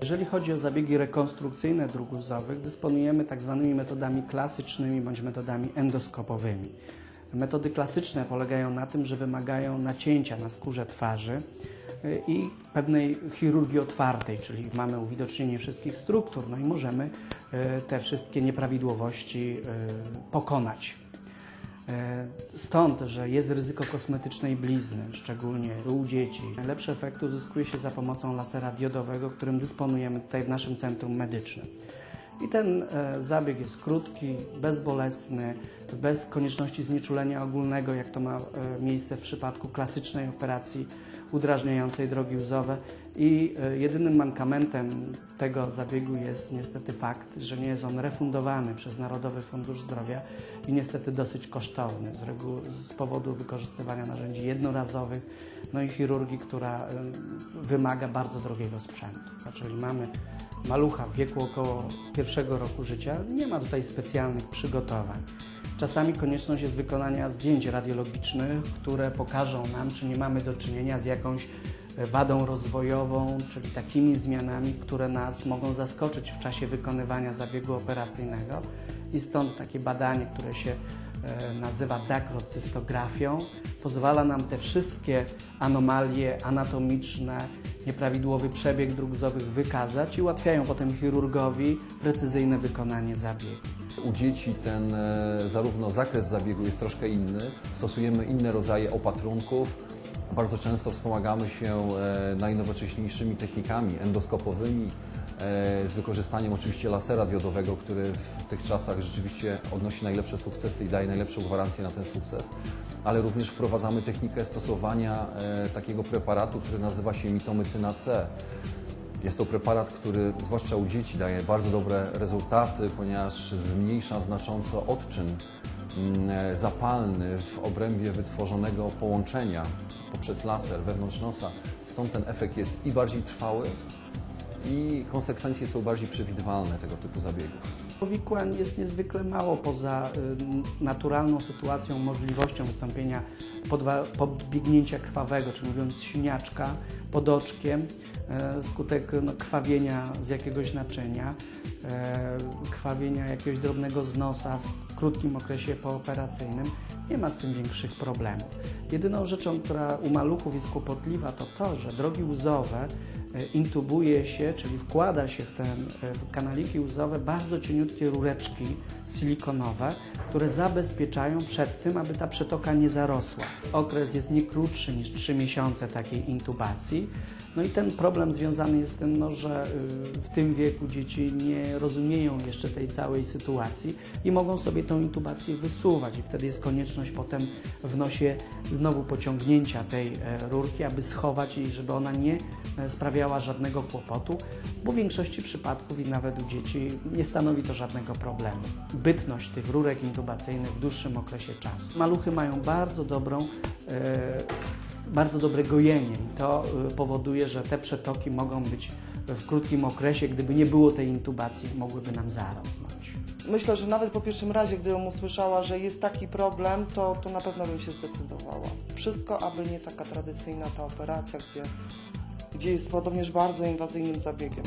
Jeżeli chodzi o zabiegi rekonstrukcyjne dróg łzowych, dysponujemy tak zwanymi metodami klasycznymi bądź metodami endoskopowymi. Metody klasyczne polegają na tym, że wymagają nacięcia na skórze twarzy y, i pewnej chirurgii otwartej, czyli mamy uwidocznienie wszystkich struktur, no i możemy y, te wszystkie nieprawidłowości y, pokonać. E, Stąd, że jest ryzyko kosmetycznej blizny, szczególnie u dzieci. Najlepsze efekty uzyskuje się za pomocą lasera diodowego, którym dysponujemy tutaj w naszym centrum medycznym. I ten e, zabieg jest krótki, bezbolesny, bez konieczności znieczulenia ogólnego, jak to ma e, miejsce w przypadku klasycznej operacji udrażniającej drogi łzowe. I e, jedynym mankamentem tego zabiegu jest niestety fakt, że nie jest on refundowany przez Narodowy Fundusz Zdrowia i niestety dosyć kosztowny z, reguły, z powodu wykorzystywania narzędzi jednorazowych, no i chirurgii, która wymaga bardzo drogiego sprzętu. Czyli mamy malucha w wieku około pierwszego roku życia, nie ma tutaj specjalnych przygotowań. Czasami konieczność jest wykonania zdjęć radiologicznych, które pokażą nam, czy nie mamy do czynienia z jakąś e, wadą rozwojową, czyli takimi zmianami, które nas mogą zaskoczyć w czasie wykonywania zabiegu operacyjnego. I stąd takie badanie, które się e, nazywa dakrocystografią, pozwala nam te wszystkie anomalie anatomiczne, nieprawidłowy przebieg dróg łzowych wykazać i ułatwiają potem chirurgowi precyzyjne wykonanie zabiegu. U dzieci ten e, zarówno zakres zabiegu jest troszkę inny, stosujemy inne rodzaje opatrunków. Bardzo często wspomagamy się e, najnowocześniejszymi technikami endoskopowymi, z wykorzystaniem oczywiście lasera diodowego, który w tych czasach rzeczywiście odnosi najlepsze sukcesy i daje najlepszą gwarancję na ten sukces. Ale również wprowadzamy technikę stosowania e, takiego preparatu, który nazywa się mitomycyna C. Jest to preparat, który zwłaszcza u dzieci daje bardzo dobre rezultaty, ponieważ zmniejsza znacząco odczyn mm, e, zapalny w obrębie wytworzonego połączenia poprzez laser wewnątrz nosa. Stąd ten efekt jest i bardziej trwały, i konsekwencje są bardziej przewidywalne tego typu zabiegów. Powikłań jest niezwykle mało poza y, naturalną sytuacją, możliwością wystąpienia podbiegnięcia krwawego, czy mówiąc siniaczka pod oczkiem, e, skutek no, krwawienia z jakiegoś naczynia, e, krwawienia jakiegoś drobnego z nosa w krótkim okresie pooperacyjnym. Nie ma z tym większych problemów. Jedyną rzeczą, która u maluchów jest kłopotliwa, to to, że drogi łzowe intubuje się, czyli wkłada się w te w kanaliki łzowe bardzo cieniutkie rureczki silikonowe, które zabezpieczają przed tym, aby ta przetoka nie zarosła. Okres jest nie krótszy niż 3 miesiące takiej intubacji. No i ten problem związany jest z tym, no, że y, w tym wieku dzieci nie rozumieją jeszcze tej całej sytuacji i mogą sobie tą intubację wysuwać i wtedy jest konieczność potem w nosie znowu pociągnięcia tej e, rurki, aby schować i żeby ona nie e, sprawiała żadnego kłopotu, bo w większości przypadków i nawet u dzieci nie stanowi to żadnego problemu. Bytność tych rurek intubacyjnych w dłuższym okresie czasu. Maluchy mają bardzo dobrą e, bardzo dobre gojenie i to y, powoduje, że te przetoki mogą być w krótkim okresie, gdyby nie było tej intubacji, mogłyby nam zarosnąć. Myślę, że nawet po pierwszym razie, gdybym usłyszała, że jest taki problem, to, to na pewno bym się zdecydowała. Wszystko, aby nie taka tradycyjna ta operacja, gdzie, gdzie jest podobnież bardzo inwazyjnym zabiegiem.